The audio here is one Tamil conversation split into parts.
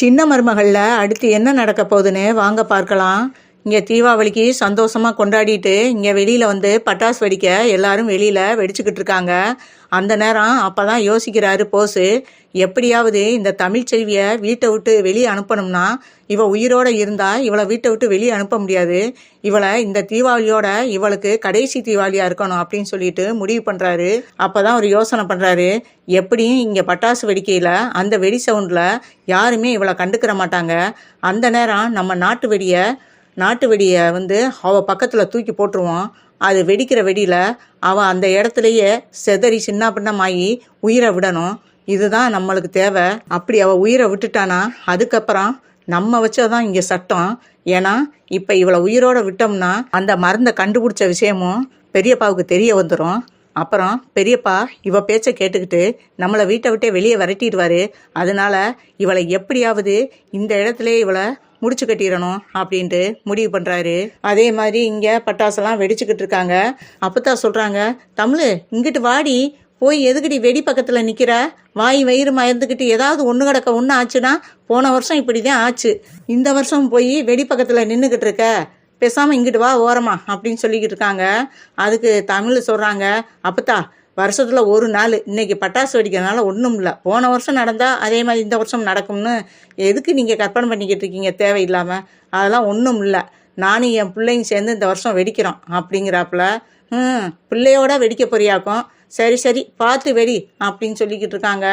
சின்ன மருமகளில் அடுத்து என்ன நடக்க போகுதுன்னு வாங்க பார்க்கலாம். இங்கே தீபாவளிக்கு சந்தோஷமாக கொண்டாடிட்டு இங்கே வெளியில் வந்து பட்டாசு வெடிக்க எல்லாரும் வெளியில் வெடிச்சுக்கிட்டு இருக்காங்க. அந்த நேரம் அப்போ தான் யோசிக்கிறாரு போஸு எப்படியாவது இந்த தமிழ் செல்வியை வீட்டை விட்டு வெளியே அனுப்பணும்னா இவள் உயிரோடு இருந்தால் இவளை வீட்டை விட்டு வெளியே அனுப்ப முடியாது. இவளை இந்த தீபாவளியோட இவளுக்கு கடைசி தீபாவளியாக இருக்கணும் அப்படின்னு சொல்லிட்டு முடிவு பண்ணுறாரு அப்போ தான் ஒரு யோசனை பண்ணுறாரு எப்படியும் இங்கே பட்டாசு வெடிக்கையில் அந்த வெடி சவுண்டில் யாருமே இவளை கண்டுக்கிற மாட்டாங்க. அந்த நேரம் நம்ம நாட்டு வெடியை நாட்டு வெடியை வந்து அவள் பக்கத்தில் தூக்கி போட்டுருவோம் அது வெடிக்கிற வெடியில் அவள் அந்த இடத்துலையே செதறி சின்ன பின்னமாகி உயிரை விடணும். இதுதான் நம்மளுக்கு தேவை. அப்படி அவள் உயிரை விட்டுட்டானா அதுக்கப்புறம் நம்ம வச்சதான் இங்கே சட்டம். ஏன்னா இப்போ இவளை உயிரோட விட்டோம்னா அந்த மருந்தை கண்டுபிடிச்ச விஷயமும் பெரியப்பாவுக்கு தெரிய வந்துடும் அப்புறம் பெரியப்பா இவ பேச்சை கேட்டுக்கிட்டு நம்மளை வீட்டை விட்டே வெளியே விரட்டிடுவார். அதனால இவளை எப்படியாவது இந்த இடத்துல இவளை முடிச்சு கட்டிடணும் அப்படின்ட்டு முடிவு பண்ணுறாரு அதே மாதிரி இங்கே பட்டாசெல்லாம் வெடிச்சுக்கிட்டு இருக்காங்க. அப்பதான் சொல்கிறாங்க தமிழ் இங்கிட்டு வாடி. போய் எதுக்குடி வெடி பக்கத்தில் நிற்கிற வாய் வயிறு மயந்துக்கிட்டு ஏதாவது ஒன்று கிடக்க ஒன்று ஆச்சுன்னா போன வருஷம் இப்படி தான் ஆச்சு. இந்த வருஷம் போய் வெடி பக்கத்தில் நின்றுக்கிட்டு இருக்க. பேசாமல் இங்கிட்டு வா ஓரமா அப்படின்னு சொல்லிக்கிட்டு இருக்காங்க. அதுக்கு தமிழ் சொல்கிறாங்க அப்பத்தா வருஷத்தில் ஒரு நாள். இன்னைக்கு பட்டாசு வெடிக்கிறதுனால ஒன்றும் இல்லை. போன வருஷம் நடந்தால் அதே மாதிரி இந்த வருஷம் நடக்கும்னு எதுக்கு நீங்கள் கற்பனை பண்ணிக்கிட்டு இருக்கீங்க? தேவையில்லாமல் அதெல்லாம் ஒன்றும் இல்லை. நானும் என் பிள்ளைங்க சேர்ந்து இந்த வருஷம் வெடிக்கிறோம் அப்படிங்கிறாப்புல. ம் பிள்ளையோட வெடிக்க போறியாக்கும். சரி சரி பார்த்து வெடி அப்படின்னு சொல்லிக்கிட்டு இருக்காங்க.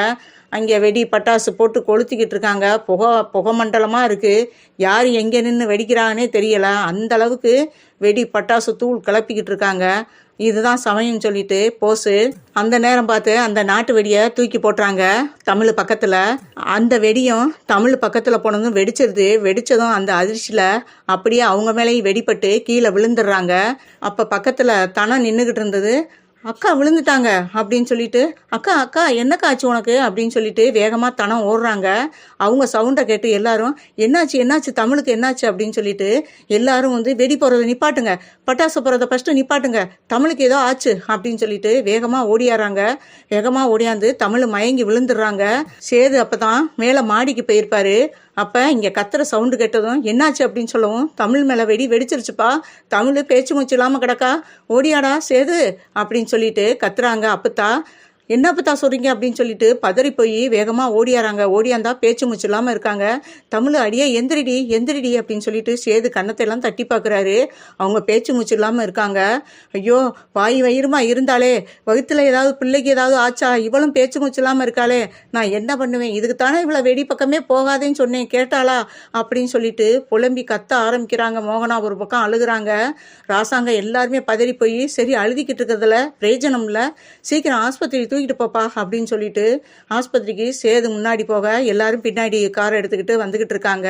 அங்கே வெடி பட்டாசு போட்டு கொளுத்திக்கிட்டு இருக்காங்க. புகை புகை மண்டலமாக இருக்குது யார் எங்கே நின்று வெடிக்கிறாங்கன்னே தெரியல. அந்த அளவுக்கு வெடி பட்டாசு தூள் கிளப்பிக்கிட்டு இருக்காங்க. இதுதான் சமயம் சொல்லிட்டு போஸு அந்த நேரம் பார்த்து அந்த நாட்டு வெடியை தூக்கி போட்டுறாங்க தமிழ் பக்கத்தில். அந்த வெடியும் தமிழ் பக்கத்தில் போனதும் வெடிச்சிருது. வெடித்ததும் அந்த அதிர்ச்சியில் அப்படியே அவங்க மேலேயும் வெடிப்பட்டு கீழே விழுந்துடுறாங்க. அப்போ பக்கத்தில் தனம் நின்றுக்கிட்டு இருந்தது. அக்கா விழுந்துட்டாங்க அப்படின்னு சொல்லிட்டு அக்கா அக்கா என்னக்கா ஆச்சு உனக்கு? அப்படின்னு சொல்லிட்டு வேகமாக தனம் ஓடுறாங்க. அவங்க சவுண்டை கேட்டு எல்லாரும் என்னாச்சு என்னாச்சு? தமிழுக்கு என்னாச்சு? அப்படின்னு சொல்லிட்டு எல்லாரும் வந்து வெடி போகிறத நிப்பாட்டுங்க. பட்டாசு போகிறத ஃபஸ்ட்டு நிப்பாட்டுங்க. தமிழுக்கு ஏதோ ஆச்சு? அப்படின்னு சொல்லிட்டு வேகமாக ஓடியாறாங்க வேகமாக ஓடியாந்து தமிழ் மயங்கி விழுந்துடுறாங்க. சேது அப்போ தான் மேலே மாடிக்கு போயிருப்பாரு. அப்போ இங்கே கத்துற சவுண்டு கேட்டதும் என்னாச்சு? அப்படின்னு சொல்லவும் தமிழ் மேலே வெடி வெடிச்சிருச்சுப்பா. தமிழ் பேச்சு மூச்சு இல்லாமல் கிடக்கா? ஓடியாடா சேது அப்படின்னு சொல்லிட்டு கத்துறாங்க அப்பத்தா. என்ன சொல்கிறீங்க அப்படின்னு சொல்லிட்டு பதறி போய் வேகமாக ஓடியாராங்க. ஓடியாந்தா பேச்சு முச்சு இல்லாமல் இருக்காங்க. தமிழ் அடியே எந்திரிடி எந்திரிடி அப்படின்னு சொல்லிட்டு சேது கன்னத்தை எல்லாம் தட்டி பார்க்குறாரு அவங்க பேச்சு முச்சு இல்லாமல் இருக்காங்க. ஐயோ வாய் வயிறுமா இருந்தாலே வகுத்தில் ஏதாவது பிள்ளைக்கு ஏதாவது ஆச்சா? இவளும் பேச்சு மூச்சு இல்லாமல் இருக்காளே. நான் என்ன பண்ணுவேன்? இதுக்கு தானே இவ்வளோ வெடி பக்கமே போகாதேன்னு சொன்னேன். கேட்டாளா? அப்படின்னு சொல்லிட்டு புலம்பி கத்த ஆரம்பிக்கிறாங்க. மோகனா ஒரு பக்கம் அழுகுறாங்க. ராசாங்க எல்லாருமே பதறி போய் சரி அழுதிக்கிட்டு இருக்கிறதுல பிரயோஜனம் இல்லை. சீக்கிரம் ஆஸ்பத்திரி தூக்கிட்டு போப்பா அப்படின்னு சொல்லிட்டு ஆஸ்பத்திரிக்கு சேது முன்னாடி போக எல்லாரும் பின்னாடி கார் எடுத்துக்கிட்டு வந்துக்கிட்டு இருக்காங்க.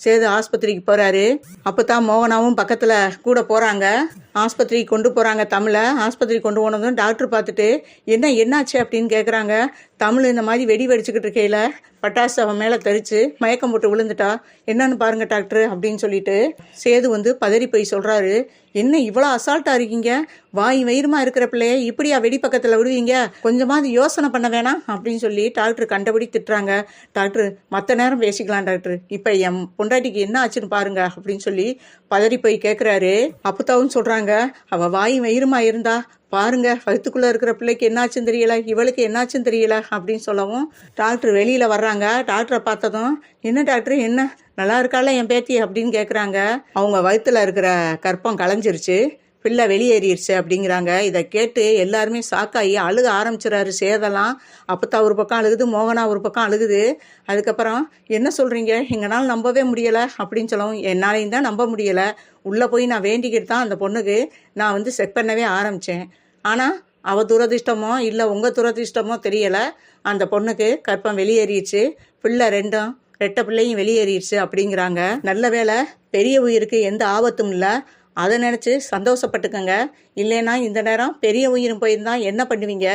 சேது ஆஸ்பத்திரிக்கு போகிறாரு அப்போ தான் மோகனாவும் பக்கத்தில் கூட போகிறாங்க ஆஸ்பத்திரிக்கு கொண்டு போகிறாங்க தமிழை. ஆஸ்பத்திரி கொண்டு போனதும் டாக்டர் பார்த்துட்டு என்ன என்னாச்சு? அப்படின்னு கேட்குறாங்க தமிழ் இந்த மாதிரி வெடி வெடிச்சுக்கிட்டு இருக்கையில் பட்டாசு அவன் மேலே தெரிச்சு மயக்கம் போட்டு விழுந்துட்டா என்னன்னு பாருங்க டாக்டர் அப்படின்னு சொல்லிட்டு சேது வந்து பதறி போய் சொல்கிறாரு என்ன இவ்வளோ அசால்ட்டாக இருக்கீங்க? வாய் வயிறுமா இருக்கிற பிள்ளைய இப்படியா வெடி பக்கத்தில் விடுவீங்க? கொஞ்சமாவது யோசனை பண்ண வேணாம் அப்படின்னு சொல்லி டாக்டர் கண்டபடி திட்டுறாங்க. டாக்டர் மற்ற நேரம் பேசிக்கலாம் டாக்டர். இப்போ என் பொண்டாட்டிக்கு என்ன ஆச்சுன்னு பாருங்க அப்படின்னு சொல்லி பதறி போய் கேட்குறாரு அப்புத்தாவும் சொல்கிறாங்க அவள் வாய் வயிறுமா இருந்தா? பாருங்க வயிற்றுக்குள்ளே இருக்கிற பிள்ளைக்கு என்னாச்சுன்னு தெரியல இவளுக்கு என்னாச்சுன்னு தெரியல அப்படின்னு சொல்லவும் டாக்டர் வெளியில் வர்றாங்க. டாக்டரை பார்த்ததும் என்ன டாக்டர் என்ன? நல்லா இருக்கால என் பேத்தி? அப்படின்னு கேட்குறாங்க அவங்க வயிற்றுல இருக்கிற கற்பம் களைஞ்சிருச்சு. பிள்ளை வெளியேறிடுச்சு அப்படிங்கிறாங்க. இதை கேட்டு எல்லாருமே சாக்காகி அழுக ஆரம்பிச்சிடறாரு சேதெல்லாம். அப்பத்தா ஒரு பக்கம் அழுகுது மோகனா ஒரு பக்கம் அழுகுது. அதுக்கப்புறம் என்ன சொல்கிறீங்க எங்களால் நம்பவே முடியலை அப்படின்னு சொல்லவும் என்னாலையும் தான் நம்ப முடியலை. உள்ளே போய் நான் வேண்டிக்கிட்டு தான் அந்த பொண்ணுக்கு நான் வந்து செக் பண்ணவே ஆரம்பித்தேன் ஆனால் அவள் துரதிர்ஷ்டமோ இல்லை உங்கள் துரதிர்ஷ்டமோ தெரியலை. அந்த பொண்ணுக்கு கற்பம் வெளியேறிடுச்சு. பிள்ளை ரெண்டும் ரெட்டை பிள்ளையும் வெளியேறிடுச்சு அப்படிங்கிறாங்க. நல்ல வேளை பெரிய உயிருக்கு எந்த ஆபத்தும் இல்லை. அதை நினச்சி சந்தோஷப்பட்டுக்கங்க. இல்லைன்னா இந்த நேரம் பெரிய உயிரும் போயிருந்தா என்ன பண்ணுவீங்க?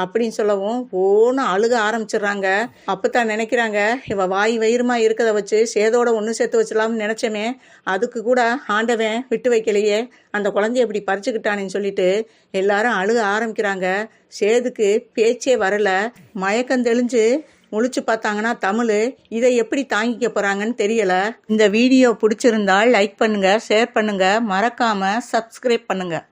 அப்படின்னு சொல்லவும் ஓன்னு அழுக ஆரம்பிச்சிடுறாங்க. அப்போத்தான் நினைக்கிறாங்க இவ வாய் வயிறுமா இருக்கிறத வச்சு சேதோட ஒன்று சேர்த்து வச்சலாம்னு நினச்சோமே. அதுக்கு கூட ஆண்டவன் விட்டு வைக்கலையே. அந்த குழந்தைய இப்படி பறிச்சுக்கிட்டானேன்னு சொல்லிட்டு எல்லாரும் அழுக ஆரம்பிக்கிறாங்க. சேதுக்கு பேச்சே வரல. மயக்கம் தெளிஞ்சு முழிச்சு பார்த்தாங்கன்னா தமிழ். இதை எப்படி தாங்கிக்க போகிறாங்கன்னு தெரியல. இந்த வீடியோ பிடிச்சிருந்தால் லைக் பண்ணுங்கள் ஷேர் பண்ணுங்கள் மறக்காமல் சப்ஸ்கிரைப் பண்ணுங்கள்